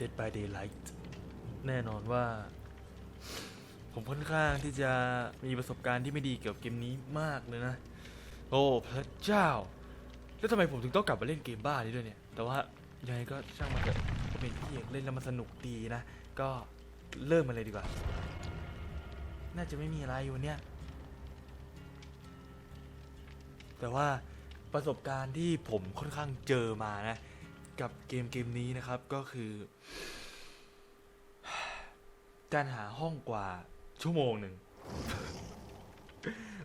Dead by Daylight แน่นอนว่า ผมค่อนข้างที่จะมีประสบการณ์ที่ไม่ดีเกี่ยวกับเกมนี้มากเลยนะ โอ้พระเจ้า แล้วทำไมผมถึงต้องกลับมาเล่นเกมบ้านี้ด้วยเนี่ย แต่ว่ายังไงก็ช่างมันเถอะเป็นที่เล่นแล้วมันสนุกดีนะ ก็เริ่มมาเลยดีกว่า น่าจะไม่มีอะไรวันเนี้ยแต่ว่าประสบการณ์ที่ผมค่อนข้างเจอมานะ กับเกมเกมนี้นะครับก็คือ การหาห้องกว่าชั่วโมงหนึ่ง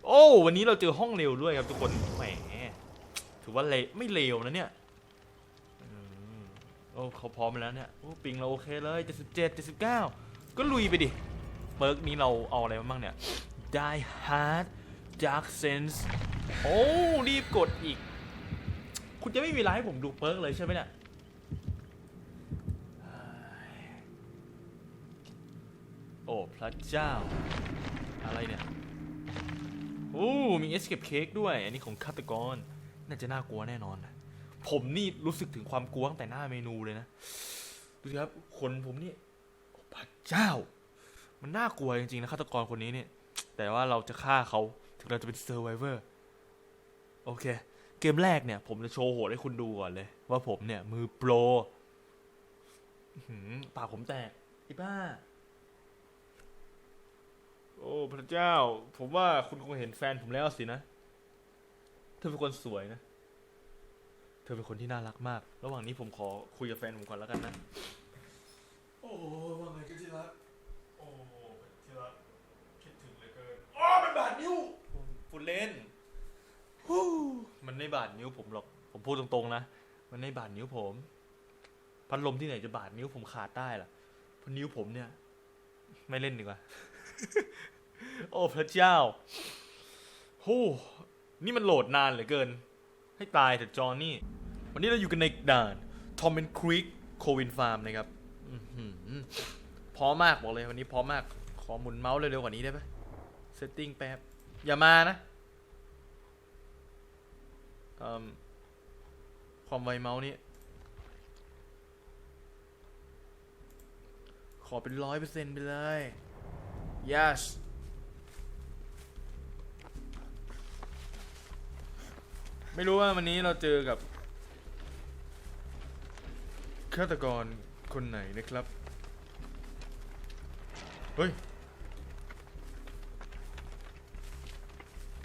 โอ้วันนี้เราเจอห้องเร็วด้วยครับทุกคนแหมถือว่าเลไม่เลวนะเนี่ยโอ้เขาพร้อมแล้วเนี่ยโอ้ปิงเราโอเคเลย77 79ก็ลุยไปดิเปิร์กนี้เราเอาอะไรมาบ้างเนี่ย Die Hard Dark Sense โอ้รีบกดอีก คุณจะไม่มีเวลาให้ผมดูเปิร์กเลยใช่ไหมเนี่ย โอ้พระเจ้า อะไรเนี่ยโอ้มี escape cake ด้วย อันนี้ของฆาตกร น่าจะน่ากลัวแน่นอนนะผมนี่รู้สึกถึงความกลัวตั้งแต่หน้าเมนูเลยนะดูสิครับคนผมนี่พระเจ้า มันน่ากลัวจริงๆนะฆาตกรคนนี้เนี่ย แต่ว่าเราจะฆ่าเขาถึงเราจะเป็น survivor โอเค เกมแรกเนี่ย ผมจะโชว์โหดให้คุณดูก่อนเลย ว่าผมเนี่ย มือโปรหือปากผมแตกไอ้บ้า อ้พระเจ้า ผมว่าคุณคงเห็นแฟนผมแล้วสินะ เธอเป็นคนสวยนะ เธอเป็นคนที่น่ารักมาก ระหว่างนี้ผมขอคุยกับแฟนผมก่อนแล้วกันนะ โอ้ว่าไงกันที่รักโอ้ที่รักคิดถึงเหลือเกินอ๋อมันบาดนิ้วฝุ่นเล่นฮู้มันไม่บาดนิ้วผมหรอก ผมพูดตรงๆนะ มันไม่บาดนิ้วผม พัดลมที่ไหนจะบาดนิ้วผมขาดได้ล่ะเพราะนิ้วผมเนี่ย ไม่เล่นดีกว่า โอ้พระเจ้าฮู้นี่มันโหลดนานเหลือเกิน ให้ตายเถอะจอนนี่ วันนี้เราอยู่กันในด่านทอมเ n นครีกโควินฟาร์มนะครับอื้อหือพร้อมมากบอกเลยวันนี้พร้อมมาก ขอหมุนเมาส์เร็วๆกว่านี้ได้ไหมเซตติ้งแป๊บ อย่ามานะความไวเมาส์นี้ขอเป็นร้อยเปอร์เซ็นต์ไปเลย yes ไม่รู้ว่าวันนี้เราเจอกับฆาตกรคนไหนนะครับ เฮ้ย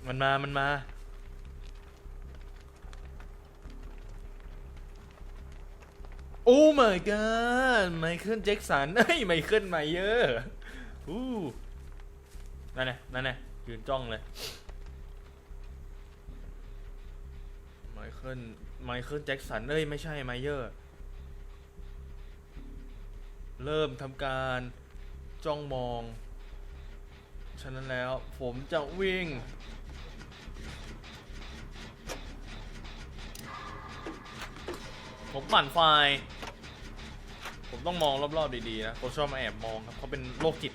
มันมา มันมา โอ้ my god ไมเคิลแจ็คสันเอ้ย ไมเคิลไมเยอร์อู้นั่นไงนั่นไงยืนจ้องเลย คิลไมเคิลแจ็คสันเอ้ยไม่ใช่ไมเยอร์ เริ่มทำการจ้องมอง ฉะนั้นแล้วผมจะวิ่ง ผมปั่นไฟ ผมต้องมองรอบๆดีๆนะผมชอบมาแอบมองครับเขาเป็นโรคจิต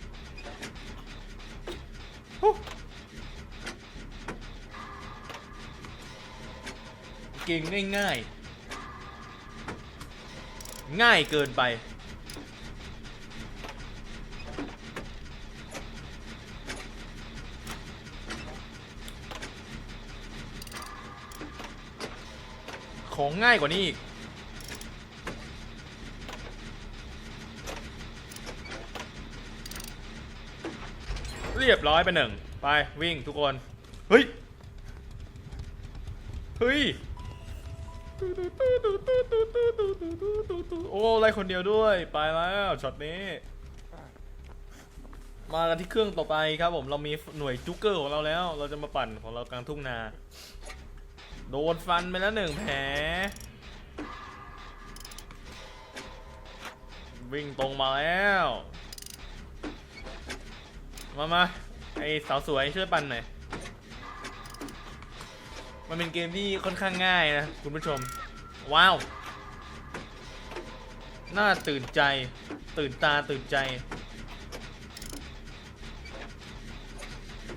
เก่งง่ายๆ ง่ายเกินไป ของง่ายกว่านี้อีกเรียบร้อยไปหนึ่ง ไปวิ่งทุกคน เฮ้ย เฮ้ย โอ้ไล่คนเดียวด้วย ไปแล้วช็อตนี้ มากันที่เครื่องต่อไปครับผมเรามีหน่วยจุกเกอร์ของเราแล้ว เราจะมาปั่นของเรากลางทุ่งนา โดนฟันไปแล้วหนึ่งแผลวิ่งตรงมาแล้ว มามาไอสาวสวยช่วยปั่นหน่อยันเป็นเกมที่ค่อนข้างง่ายนะคุณผู้ชม ว้าว น่าตื่นใจ ตื่นตาตื่นใจ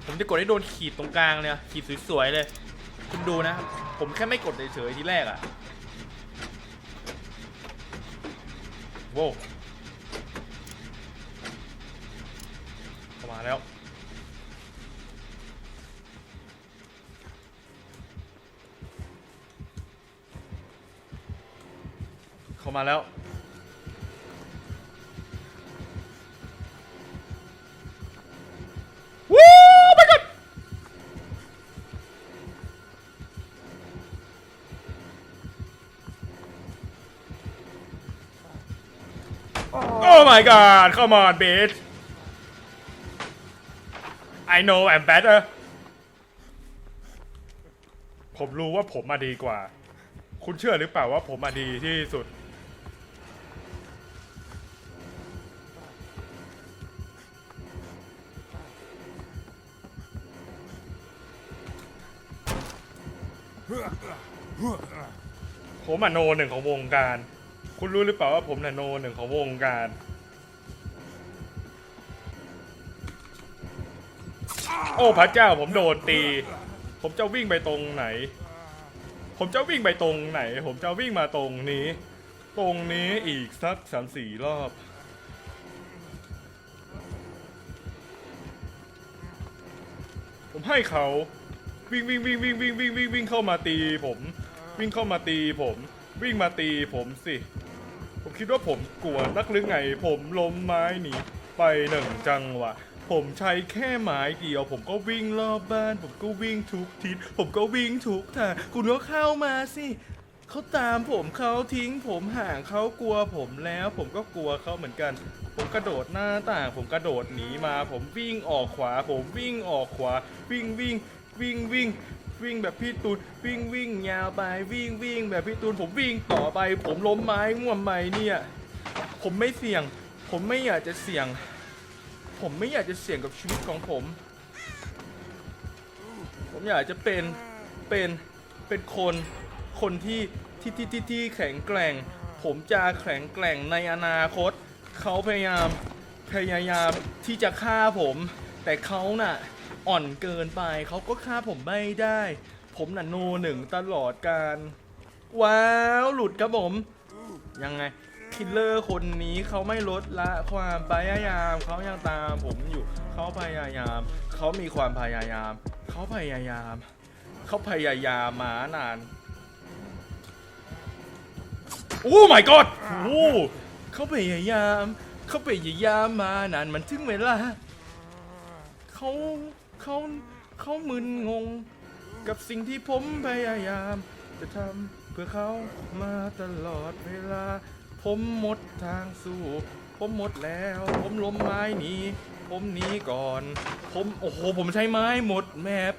ผมจะกดให้โดนขีดตรงกลางเลยขีดสวยๆเลย คุณดูนะ ผมแค่ไม่กดเฉยๆทีแรกอะ่ะโว้ามาแล้ว เข้ามาแล้ววู้ไปก่อนโอ้ my god come on bitch I know I'm better ผมรู้ว่าผมมาดีกว่า คุณเชื่อหรือเปล่าว่าผมมาดีที่สุด ผมอะโนหนึ่งของวงการ คุณรู้หรือเปล่าว่าผมน่ะโนหนึ่งของวงการ โอ้พระเจ้าผมโดนตี ผมจะวิ่งไปตรงไหน ผมจะวิ่งไปตรงไหน ผมจะวิ่งมาตรงนี้ ตรงนี้อีกสักสามสี่รอบผมให้เขา วิ่งวิ่งวิ่งวิ่งวิ่งวิ่งวิ่งวิ่งเข้ามาตีผม วิ่งเข้ามาตีผม วิ่งมาตีผมสิ ผมคิดว่าผมกลัวนักหรือไง ผมล้มไม้หนีไปหนึ่งจังหวะผมใช้แค่ไม้เดียว ผมก็วิ่งรอบบ้าน ผมก็วิ่งทุกทิศผมก็วิ่งทุกทางคุณก็เข้ามาสิเขาตามผมเขาทิ้ง ผมห่างเขากลัวผมแล้ว ผมก็กลัวเขาเหมือนกัน ผมกระโดดหน้าต่าง ผมกระโดดหนีมา ผมวิ่งออกขวา ผมวิ่งออกขวา วิ่งวิ่ง วิ่งวิ่งวิ่งแบบพี่ตูนวิ่งวิ่งยาวไปวิ่งวิ่งแบบพี่ตูนผมวิ่งต่อไป ผมล้มไม้ง่วมไม้เนี่ย ผมไม่เสี่ยง ผมไม่อยากจะเสี่ยง ผมไม่อยากจะเสี่ยงกับชีวิตของผม ผมอยากจะเป็นเป็นเป็นคนคนที่ที่ที่ที่ที่แข็งแกร่ง ผมจะแข็งแกร่งในอนาคต เขาพยายามพยายามที่จะฆ่าผม แต่เขาน่ะ อ่อนเกินไปเขาก็ฆ่าผมไม่ได้ ผมน่ะโนหนึ่งตลอดการ ว้าว หลุดครับผม ยังไง คิลเลอร์คนนี้เขาไม่ลดละความพยายาม เขายังตามผมอยู่ เขาพยายาม เขามีความพยายาม เขาพยายาม เขาพยายามมานานโอ้ my god โอ้เขาพยายาม เขาพยายามมานานมันถึงเวลาเขา เขาเขามึนงง กับสิ่งที่ผมพยายาม จะทำเพื่อเขามาตลอดเวลา ผมหมดทางสู้ ผมหมดแล้ว ผมล้มไม้หนีผมหนีก่อน ผมโอ้โหผมใช้ไม้หมดแมป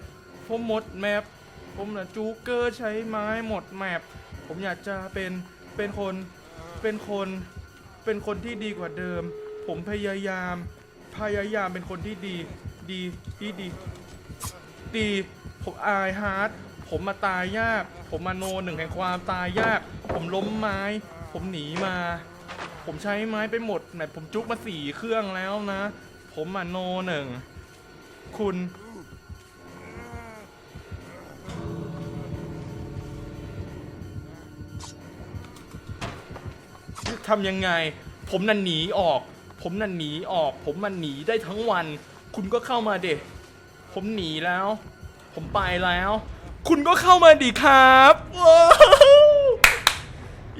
ผมหมดแมปผมนะจูเกอร์ใช้ไม้หมดแมปผมอยากจะเป็นเป็นคนเป็นคนเป็นคนที่ดีกว่าเดิม ผมพยายาม พยายามเป็นคนที่ดี ดีดีดีดีผมอายฮาร์ดผมมาตายยาก ผมมาโนหนึ่งแห่งความตายยาก ผมล้มไม้ ผมหนีมา ผมใช้ไม้ไปหมดไหนผมจุกมาสี่เครื่องแล้วนะ ผมมาโนหนึ่งคุณทำยังไง ผมนั่นหนีออก ผมนั่นหนีออก ผมมันหนีได้ทั้งวัน คุณก็เข้ามาเด็ผมหนีแล้ว ผมไปแล้ว คุณก็เข้ามาดิครับ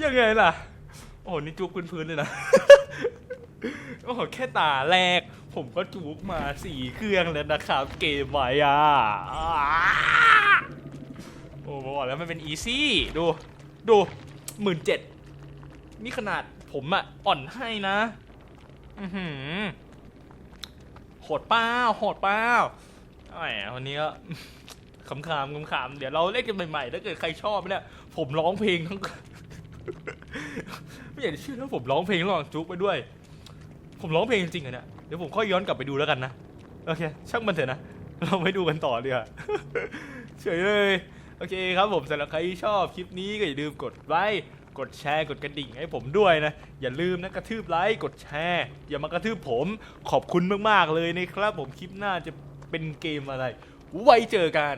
ยังไงล่ะ โอ้โหนี่จุกพื้นๆเลยนะโอ้โหแค่ตาแรก ผมก็จุกมาสี่เครื่องแล้วนะครับ เกมไว้อะอ้าโอ้บอกแล้วมันเป็นอีซี่ ดู ดูหมื่นเจ็ดนี่ขนาดผมอะอ่อนให้นะ อือหือ หดเป้าโหดเป้าแหมวันนี้ก็ขำๆขำๆเดี๋ยวเราเล่นกันใหม่ๆ ถ้าเกิดใครชอบเนี่ย ผมร้องเพลงทั้ง ไม่อยากจะเชื่อว่าผมร้องเพลงระหว่างจุกไปด้วย ผมร้องเพลงจริงๆอะเนี่ย เดี๋ยวผมค่อยย้อนกลับไปดูแล้วกันนะ โอเค ช่างมันเถอะนะ เราไม่ดูกันต่อเดียวาเฉยเลย โอเคครับผมสำหรับใครที่ชอบคลิปนี้ก็อย่าลืมกดไลค์ กดแชร์ กดกระดิ่งให้ผมด้วยนะ อย่าลืมนะกระทืบไลค์กดแชร์ อย่ามากระทืบผมขอบคุณมากๆเลยนะครับ ผมคลิปหน้าจะเป็นเกมอะไร ไว้เจอกัน